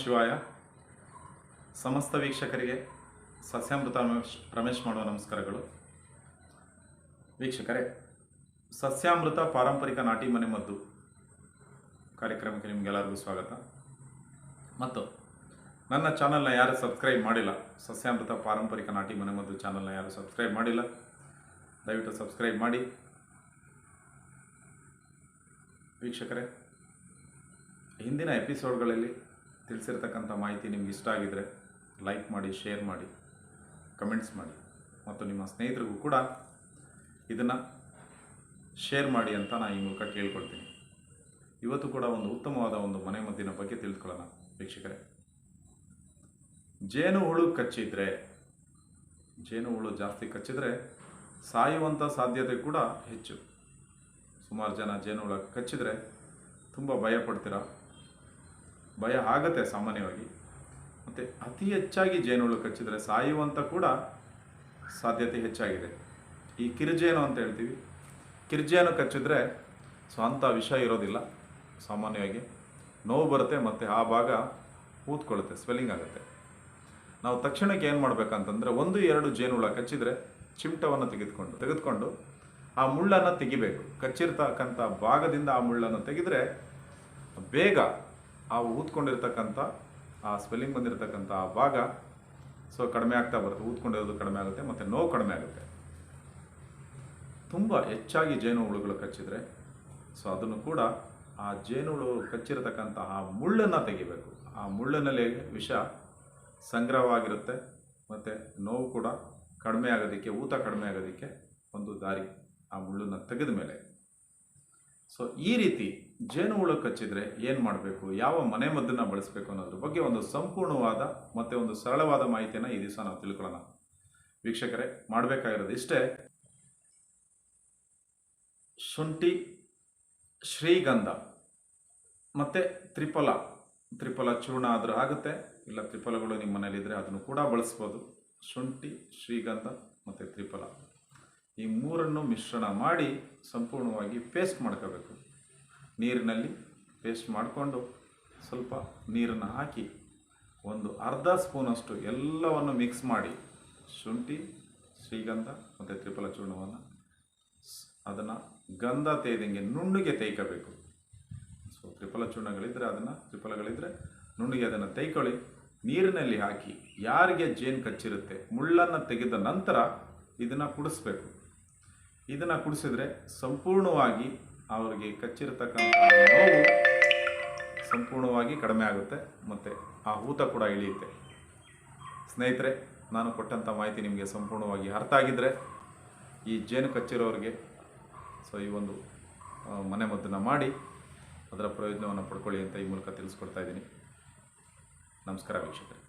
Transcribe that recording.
ಶಿವಾಯ. ಸಮಸ್ತ ವೀಕ್ಷಕರಿಗೆ ಸಸ್ಯಾಮೃತ ರಮೇಶ್ ರಮೇಶ್ ಮಾಡುವ ನಮಸ್ಕಾರಗಳು. ವೀಕ್ಷಕರೇ, ಸಸ್ಯಾಮೃತ ಪಾರಂಪರಿಕ ನಾಟಿ ಮನೆ ಮದ್ದು ಕಾರ್ಯಕ್ರಮಕ್ಕೆ ನಿಮಗೆಲ್ಲರಿಗೂ ಸ್ವಾಗತ. ಮತ್ತು ನನ್ನ ಚಾನಲ್ನ ಯಾರು ಸಬ್ಸ್ಕ್ರೈಬ್ ಮಾಡಿಲ್ಲ, ಸಸ್ಯಾಮೃತ ಪಾರಂಪರಿಕ ನಾಟಿ ಮನೆ ಮದ್ದು ಚಾನಲ್ನ ಯಾರು ಸಬ್ಸ್ಕ್ರೈಬ್ ಮಾಡಿಲ್ಲ, ದಯವಿಟ್ಟು ಸಬ್ಸ್ಕ್ರೈಬ್ ಮಾಡಿ. ವೀಕ್ಷಕರೇ, ಹಿಂದಿನ ಎಪಿಸೋಡ್ಗಳಲ್ಲಿ ತಿಳಿಸಿರ್ತಕ್ಕಂಥ ಮಾಹಿತಿ ನಿಮ್ಗೆ ಇಷ್ಟ ಆಗಿದರೆ ಲೈಕ್ ಮಾಡಿ, ಶೇರ್ ಮಾಡಿ, ಕಮೆಂಟ್ಸ್ ಮಾಡಿ. ಮತ್ತು ನಿಮ್ಮ ಸ್ನೇಹಿತರಿಗೂ ಕೂಡ ಇದನ್ನು ಶೇರ್ ಮಾಡಿ ಅಂತ ನಾನು ಈ ಮೂಲಕ ಕೇಳ್ಕೊಳ್ತೀನಿ. ಇವತ್ತು ಕೂಡ ಒಂದು ಉತ್ತಮವಾದ ಒಂದು ಮನೆ ಮದ್ದಿನ ಬಗ್ಗೆ ತಿಳಿದುಕೊಳ್ಳೋಣ, ವೀಕ್ಷಕರೇ. ಜೇನು ಹುಳು ಕಚ್ಚಿದ್ರೆ ಜೇನು ಹುಳು ಜಾಸ್ತಿ ಕಚ್ಚಿದ್ರೆ ಸಾಯುವಂಥ ಸಾಧ್ಯತೆ ಕೂಡ ಹೆಚ್ಚು. ಸುಮಾರು ಜನ ಜೇನುಹುಳ ಕಚ್ಚಿದ್ರೆ ತುಂಬ ಭಯ ಪಡ್ತೀರ? ಭಯ ಆಗತ್ತೆ ಸಾಮಾನ್ಯವಾಗಿ. ಮತ್ತು ಅತಿ ಹೆಚ್ಚಾಗಿ ಜೇನುಹುಳು ಕಚ್ಚಿದರೆ ಸಾಯುವಂಥ ಕೂಡ ಸಾಧ್ಯತೆ ಹೆಚ್ಚಾಗಿದೆ. ಈ ಕಿರ್ಜೇನು ಅಂತ ಹೇಳ್ತೀವಿ. ಕಿರ್ಜೇನು ಕಚ್ಚಿದ್ರೆ ಸ್ವಂತ ವಿಷ ಇರೋದಿಲ್ಲ ಸಾಮಾನ್ಯವಾಗಿ. ನೋವು ಬರುತ್ತೆ ಮತ್ತು ಆ ಭಾಗ ಊದ್ಕೊಳ್ಳುತ್ತೆ ಸ್ವೆಲ್ಲಿಂಗ್ ಆಗುತ್ತೆ. ನಾವು ತಕ್ಷಣಕ್ಕೆ ಏನು ಮಾಡಬೇಕಂತಂದರೆ ಒಂದು, ಎರಡು ಜೇನುಹುಳ ಕಚ್ಚಿದರೆ ಚಿಮಟವನ್ನು ತೆಗೆದುಕೊಂಡು ತೆಗೆದುಕೊಂಡು ಆ ಮುಳ್ಳನ್ನು ತೆಗಿಬೇಕು. ಕಚ್ಚಿರ್ತಕ್ಕಂಥ ಭಾಗದಿಂದ ಆ ಮುಳ್ಳನ್ನು ತೆಗೆದರೆ ಬೇಗ ಆ ಊದ್ಕೊಂಡಿರ್ತಕ್ಕಂಥ, ಆ ಸ್ವೆಲ್ಲಿಂಗ್ ಬಂದಿರತಕ್ಕಂಥ ಆ ಭಾಗ ಸೊ ಕಡಿಮೆ ಆಗ್ತಾ ಬರುತ್ತೆ. ಊದ್ಕೊಂಡಿರೋದು ಕಡಿಮೆ ಆಗುತ್ತೆ, ಮತ್ತು ನೋವು ಕಡಿಮೆ ಆಗುತ್ತೆ. ತುಂಬ ಹೆಚ್ಚಾಗಿ ಜೇನುಹುಳುಗಳು ಕಚ್ಚಿದರೆ ಸೊ ಅದನ್ನು ಕೂಡ ಆ ಜೇನುಹುಳು ಕಚ್ಚಿರತಕ್ಕಂಥ ಆ ಮುಳ್ಳನ್ನು ತೆಗಿಬೇಕು. ಆ ಮುಳ್ಳಿನಲ್ಲಿ ವಿಷ ಸಂಗ್ರಹವಾಗಿರುತ್ತೆ, ಮತ್ತು ನೋವು ಕೂಡ ಕಡಿಮೆ ಆಗೋದಕ್ಕೆ, ಊತ ಕಡಿಮೆ ಆಗೋದಕ್ಕೆ ಒಂದು ದಾರಿ ಆ ಮುಳ್ಳನ್ನು ತೆಗೆದ ಮೇಲೆ ಸೊ ಈ ರೀತಿ ಜೇನು ಹುಳು ಕಚ್ಚಿದ್ರೆ ಏನು ಮಾಡಬೇಕು? ಯಾವ ಮನೆ ಮದ್ದನ್ನು ಬಳಸಬೇಕು ಅನ್ನೋದ್ರ ಬಗ್ಗೆ ಒಂದು ಸಂಪೂರ್ಣವಾದ ಮತ್ತು ಒಂದು ಸರಳವಾದ ಮಾಹಿತಿಯನ್ನು ಈ ದಿವಸ ನಾವು ತಿಳ್ಕೊಳ್ಳೋಣ. ವೀಕ್ಷಕರೇ, ಮಾಡಬೇಕಾಗಿರೋದು ಇಷ್ಟೇ. ಶುಂಠಿ, ಶ್ರೀಗಂಧ ಮತ್ತು ತ್ರಿಫಲ. ತ್ರಿಫಲ ಚೂರ್ಣ ಆದರೂ ಆಗುತ್ತೆ, ಇಲ್ಲ ತ್ರಿಫಲಗಳು ನಿಮ್ಮ ಮನೇಲಿದ್ದರೆ ಅದನ್ನು ಕೂಡ ಬಳಸ್ಬೋದು. ಶುಂಠಿ, ಶ್ರೀಗಂಧ ಮತ್ತು ತ್ರಿಫಲ. ಈ ಮೂರನ್ನು ಮಿಶ್ರಣ ಮಾಡಿ ಸಂಪೂರ್ಣವಾಗಿ ಪೇಸ್ಟ್ ಮಾಡ್ಕೋಬೇಕು. ನೀರಿನಲ್ಲಿ ಪೇಸ್ಟ್ ಮಾಡಿಕೊಂಡು ಸ್ವಲ್ಪ ನೀರನ್ನು ಹಾಕಿ ಒಂದು ಅರ್ಧ ಸ್ಪೂನಷ್ಟು ಎಲ್ಲವನ್ನು ಮಿಕ್ಸ್ ಮಾಡಿ ಶುಂಠಿ, ಶ್ರೀಗಂಧ ಮತ್ತು ತ್ರಿಫಲ ಚೂರ್ಣವನ್ನು ಅದನ್ನು ಗಂಧ ತೇದಂಗೆ ನುಣ್ಣಗೆ ತೇಯ್ಕೋಬೇಕು. ಸೊ ತ್ರಿಫಲ ಚೂರ್ಣಗಳಿದ್ದರೆ ಅದನ್ನು ತ್ರಿಫಲಗಳಿದ್ದರೆ ನುಣ್ಣಗೆ ಅದನ್ನು ತೇಯ್ಕೊಳ್ಳಿ. ನೀರಿನಲ್ಲಿ ಹಾಕಿ ಯಾರಿಗೆ ಜೇನು ಕಚ್ಚಿರುತ್ತೆ ಮುಳ್ಳನ್ನು ತೆಗೆದ ನಂತರ ಇದನ್ನು ಕುಡಿಸ್ಬೇಕು. ಇದನ್ನು ಕುಡಿಸಿದ್ರೆ ಸಂಪೂರ್ಣವಾಗಿ ಅವರಿಗೆ ಕಚ್ಚಿರತಕ್ಕಂಥ ನೋವು ಸಂಪೂರ್ಣವಾಗಿ ಕಡಿಮೆ ಆಗುತ್ತೆ ಮತ್ತು ಆ ಊತ ಕೂಡ ಇಳಿಯುತ್ತೆ. ಸ್ನೇಹಿತರೆ, ನಾನು ಕೊಟ್ಟಂಥ ಮಾಹಿತಿ ನಿಮಗೆ ಸಂಪೂರ್ಣವಾಗಿ ಅರ್ಥ ಆಗಿದ್ದರೆ ಈ ಜೇನು ಕಚ್ಚಿರೋರಿಗೆ ಸೊ ಈ ಒಂದು ಮನೆಮದ್ದನ್ನು ಮನೆ ಮದ್ದನ್ನು ಮಾಡಿ ಅದರ ಪ್ರಯೋಜನವನ್ನು ಪಡ್ಕೊಳ್ಳಿ ಅಂತ ಈ ಮೂಲಕ ತಿಳಿಸ್ಕೊಡ್ತಾ ಇದ್ದೀನಿ. ನಮಸ್ಕಾರ ವೀಕ್ಷಕರೇ.